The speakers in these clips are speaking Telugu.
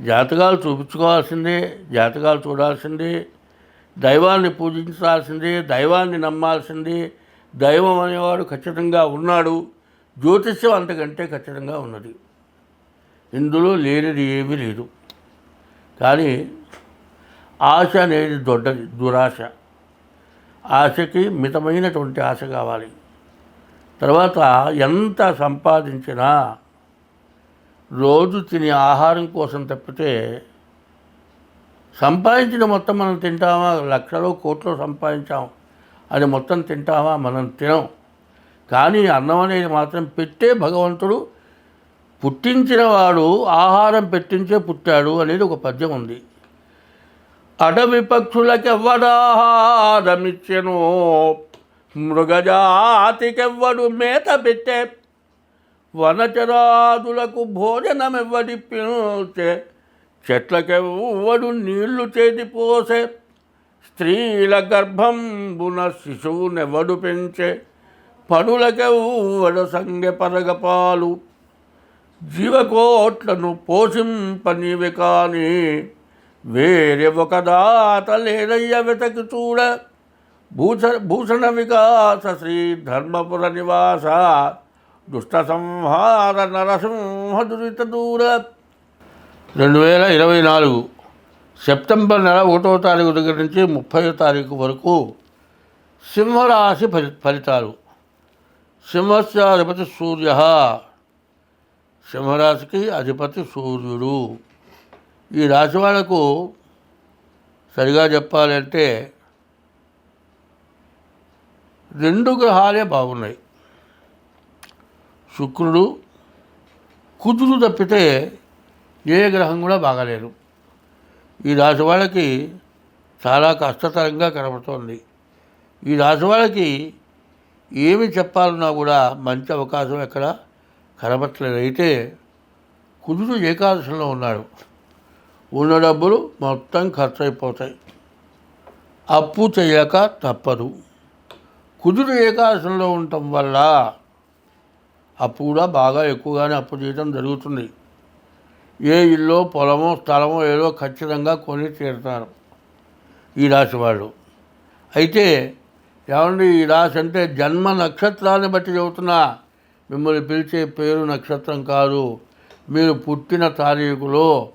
జాతకాలు చూపించుకోవాల్సిందే జాతకాలు చూడాల్సిందే దైవాన్ని పూజించాల్సిందే దైవాన్ని నమ్మాల్సిందే దైవం అనేవాడు ఖచ్చితంగా ఉన్నాడు జ్యోతిష్యం అంతకంటే ఖచ్చితంగా ఉన్నది. ఇందులో లేనిది ఏమీ లేదు. కానీ ఆశ అనేది దొడ్డది దురాశ. ఆశకి మితమైనటువంటి ఆశ కావాలి. తర్వాత ఎంత సంపాదించినా రోజు తినే ఆహారం కోసం తప్పితే సంపాదించిన మొత్తం మనం తింటామా? లక్షలో కోట్లో సంపాదించాం. అది మొత్తం తింటామా? మనం తినం. కానీ అన్నం అనేది మాత్రం పెట్టే భగవంతుడు పుట్టించిన వాడు ఆహారం పెట్టించే పుట్టాడు అనేది ఒక పద్యం ఉంది. అడవి పక్షులకెవ్వడాహారమిచ్చెను మృగజాతికెవ్వడు మేత పెట్టే వనచరాదులకు భోజనమెవ్వడి పిలిచే చెట్లకెవ్వడు నీళ్ళు చేతి పోసే. స్త్రీల గర్భంబున శిశువునెవడు పెంచే. పనులకెవ్వడు సంగె పరగపాలు జీవకోట్లను పోషింపనివి కానీ వేరే ఒక దాత లేదయ్య వెతకి చూడ. భూష భూషణ వికాస శ్రీ ధర్మపుర నివాస దుష్ట సంహార నరసింహ దురిత దూర రెండు వేల ఇరవై నాలుగు సెప్టెంబర్ నెల ఒకటో తారీఖు దగ్గర నుంచి ముప్పై తారీఖు వరకు సింహరాశి ఫలి ఫలితాలు. సింహస్యాధిపతి సూర్య. సింహరాశికి అధిపతి సూర్యుడు. ఈ రాశి వాళ్ళకు సరిగా చెప్పాలంటే రెండు గ్రహాలే బాగున్నాయి. శుక్రుడు కుజుడు తప్పితే ఏ గ్రహం కూడా బాగాలేరు ఈ రాశి వాళ్ళకి చాలా కష్టతరంగా కనబడుతోంది. ఈ రాశి వాళ్ళకి ఏమి చెప్పాలన్నా కూడా మంచి అవకాశం ఎక్కడ కనబట్టలేదు అయితే కుజుడు ఏకాదశంలో ఉన్నాడు. ఉన్న డబ్బులు మొత్తం ఖర్చు అయిపోతాయి అప్పు చేయక తప్పదు. కుజుడు ఏకాదశంలో ఉండటం వల్ల అప్పు కూడా బాగా ఎక్కువగానే అప్పు చేయడం జరుగుతుంది. ఏ ఇల్లు పొలమో స్థలమో ఏదో ఖచ్చితంగా కొని తీరుతారు ఈ రాశి వాళ్ళు. అయితే ఏమండి ఈ రాశి అంటే జన్మ నక్షత్రాన్ని బట్టి చెబుతున్నా. మిమ్మల్ని పిలిచే పేరు నక్షత్రం కాదు. మీరు పుట్టిన తారీఖులో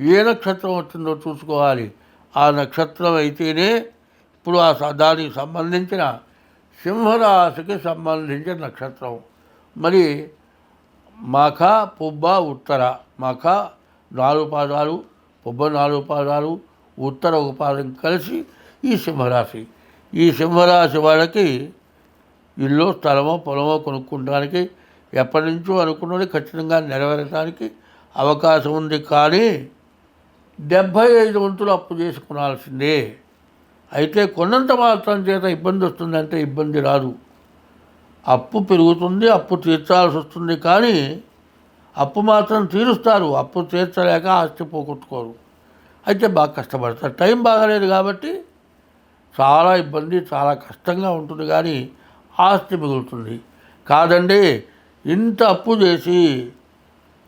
ఏ నక్షత్రం వచ్చిందో చూసుకోవాలి. ఆ నక్షత్రం అయితేనే ఇప్పుడు ఆ స- దానికి సంబంధించిన సింహరాశికి సంబంధించిన నక్షత్రం. మరి మఖ పుబ్బ ఉత్తర. మఖ నాలుగు పాదాలు పుబ్బ నాలుగు పాదాలు ఉత్తర ఒక పాదం కలిసి ఈ సింహరాశి. ఈ సింహరాశి వాళ్ళకి ఇల్లు స్థలమో పొలమో కొనుక్కోవడానికి ఎప్పటి నుంచో అనుకున్నది ఖచ్చితంగా నెరవేరడానికి అవకాశం ఉంది కానీ డెబ్భై ఐదు వంతులు అప్పు చేసుకునాల్సిందే. అయితే కొన్నంత మాత్రం చేత ఇబ్బంది వస్తుందంటే ఇబ్బంది రాదు. అప్పు పెరుగుతుంది అప్పు తీర్చాల్సి వస్తుంది కానీ అప్పు మాత్రం తీరుస్తారు. అప్పు తీర్చలేక ఆస్తి పోగొట్టుకోరు. అయితే బాగా కష్టపడతారు. టైం బాగాలేదు కాబట్టి చాలా ఇబ్బంది చాలా కష్టంగా ఉంటుంది కానీ ఆస్తి మిగులుతుంది. కాదండి ఇంత అప్పు చేసి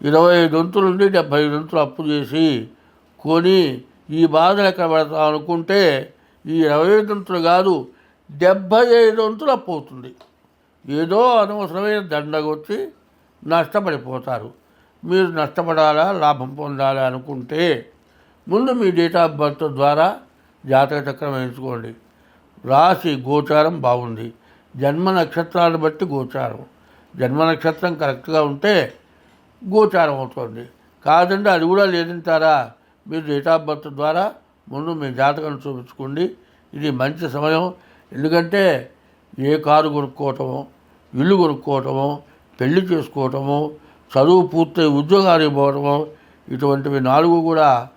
ఇరవై ఐదు వంతులు నుండి డెబ్భై ఐదు వంతులు అప్పు చేసి కొని ఈ బాధలు ఎక్కడ పెడతాం అనుకుంటే ఈ ఇరవై ఐదు వంతులు కాదు డెబ్భై ఐదు వంతులు అప్పు అవుతుంది. ఏదో అనవసరమైన దండగొచ్చి నష్టపడిపోతారు. మీరు నష్టపడాలా లాభం పొందాలా అనుకుంటే ముందు మీ డేట్ ఆఫ్ బర్త్ ద్వారా జాతక చక్రం వేయించుకోండి. రాశి గోచారం బాగుంది. జన్మ నక్షత్రాన్ని బట్టి గోచారం. జన్మ నక్షత్రం కరెక్ట్గా ఉంటే గోచారం అవుతుంది. కాదండి అది కూడా లేదంటారా? మీరు డేట్ ఆఫ్ బర్త్ ద్వారా ముందు మీ జాతకం చూపించుకోండి. ఇది మంచి సమయం. ఎందుకంటే ఏ కారు కొనుక్కోవటమో ఇల్లు కొనుక్కోవటమో పెళ్ళి చేసుకోవటమో చదువు పూర్తయి ఉద్యోగానికి పోవటమో ఇటువంటివి నాలుగు కూడా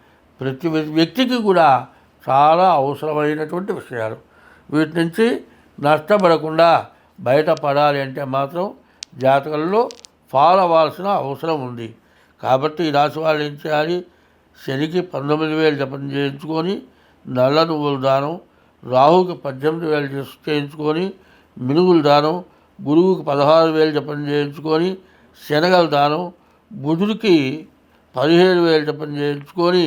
ప్రతి వ్యక్తికి కూడా చాలా అవసరమైనటువంటి విషయాలు. వీటి నుంచి నష్టపడకుండా బయటపడాలి అంటే మాత్రం జాతకంలో ఫాలో అవ్వాల్సిన అవసరం ఉంది. కాబట్టి ఈ రాశి వాళ్ళు ఏం చేయాలి? శనికి పంతొమ్మిది వేలు జపం చేయించుకొని నల్ల నువ్వుల దానం రాహుకి పద్దెనిమిది వేలు చేయించుకొని మినుగులు దానం గురువుకి పదహారు వేలు జపం చేయించుకొని శనగల దానం బుధుడికి పదిహేడు వేలు జపం చేయించుకొని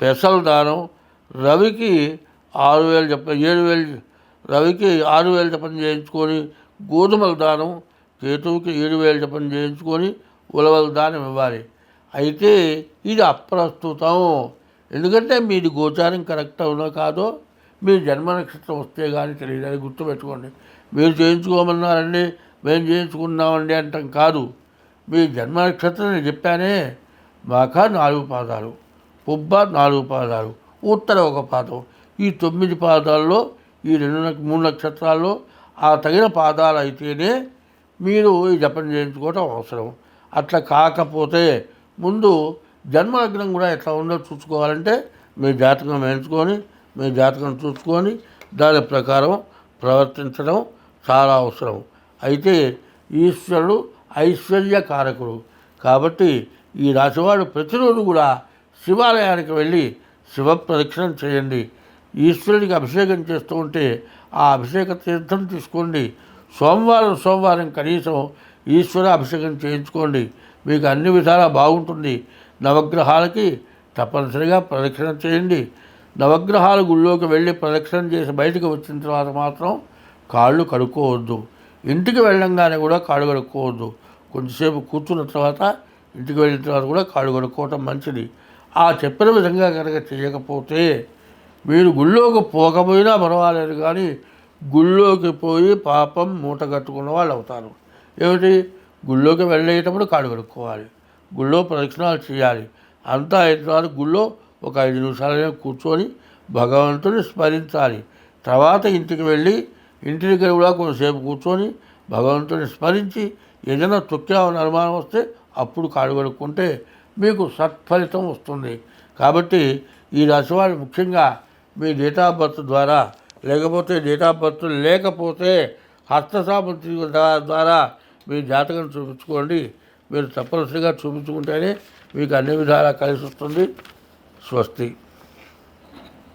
పెసల దానం రవికి ఆరు వేలు చెప్ప ఏడు వేలు రవికి ఆరు వేలు జపం చేయించుకొని గోధుమల దానం కేతువుకి ఏడు వేలు జపం చేయించుకొని ఉలవల దానం ఇవ్వాలి. అయితే ఇది అప్రస్తుతం. ఎందుకంటే మీది గోచారం కరెక్ట్ అవునో కాదో మీ జన్మ నక్షత్రం వస్తే కానీ తెలియదు. అది గుర్తుపెట్టుకోండి. మీరు చేయించుకోమన్నారండి మేము చేయించుకున్నామండి అంటాం కాదు. మీ జన్మ నక్షత్రం నేను చెప్పానే మాక నాలుగు పాదాలు పుబ్బ నాలుగు పాదాలు ఉత్తర ఒక పాదం. ఈ తొమ్మిది పాదాల్లో ఈ రెండు మూడు నక్షత్రాల్లో ఆ తగిన పాదాలు అయితేనే మీరు ఈ జపం చేయించుకోవటం అవసరం. అట్లా కాకపోతే ముందు జన్మలగ్నం కూడా ఎట్లా ఉందో చూసుకోవాలంటే మీ జాతకం వేయించుకొని మీ జాతకం చూసుకొని దాని ప్రకారం ప్రవర్తించడం చాలా అవసరం అయితే ఈశ్వరుడు ఐశ్వర్యకారకుడు కాబట్టి ఈ రాశివాడు ప్రతిరోజు కూడా శివాలయానికి వెళ్ళి శివ ప్రదక్షిణం చేయండి. ఈశ్వరుడికి అభిషేకం చేస్తూ ఉంటే ఆ అభిషేక తీర్థం తీసుకోండి. సోమవారం సోమవారం కనీసం ఈశ్వర అభిషేకం చేయించుకోండి. మీకు అన్ని విధాలా బాగుంటుంది. నవగ్రహాలకి తప్పనిసరిగా ప్రదక్షిణ చేయండి. నవగ్రహాల గుళ్ళోకి వెళ్ళి ప్రదక్షిణ చేసి బయటకు వచ్చిన తర్వాత మాత్రం కాళ్ళు కడుక్కోవద్దు. ఇంటికి వెళ్ళంగానే కూడా కాళ్ళు కడుక్కోవద్దు. కొంచెంసేపు కూర్చున్న తర్వాత ఇంటికి వెళ్ళిన తర్వాత కూడా కాళ్ళు కడుక్కోవటం మంచిది. ఆ చెప్పిన విధంగా కనుక చేయకపోతే మీరు గుళ్ళోకి పోకపోయినా పర్వాలేదు కానీ గుళ్ళోకి పోయి పాపం మూట కట్టుకున్న వాళ్ళు అవుతారు. ఏమిటి? గుళ్ళోకి వెళ్ళేటప్పుడు కాళ్ళు కడుక్కోవాలి. గుళ్ళో ప్రదక్షిణాలు చేయాలి. అంతా అయిన తర్వాత గుళ్ళో ఒక ఐదు నిమిషాలనే కూర్చొని భగవంతుని స్మరించాలి. తర్వాత ఇంటికి వెళ్ళి ఇంటి దగ్గర కూడా కొంతసేపు కూర్చొని భగవంతుని స్మరించి ఏదైనా తొక్కామని అనుమానం వస్తే అప్పుడు కాళ్ళు కడుక్కుంటే మీకు సత్ఫలితం వస్తుంది. కాబట్టి ఈ రాశి ముఖ్యంగా మీ డేట్ ఆఫ్ బర్త్ ద్వారా లేకపోతే డేట్ ఆఫ్ బర్త్ లేకపోతే హస్తసాముద్రి ద్వారా మీ జాతకం చూపించుకోండి. మీరు తప్పనిసరిగా చూపించుకుంటేనే మీకు అన్ని విధాలా కలిసి వస్తుంది. స్వస్తి.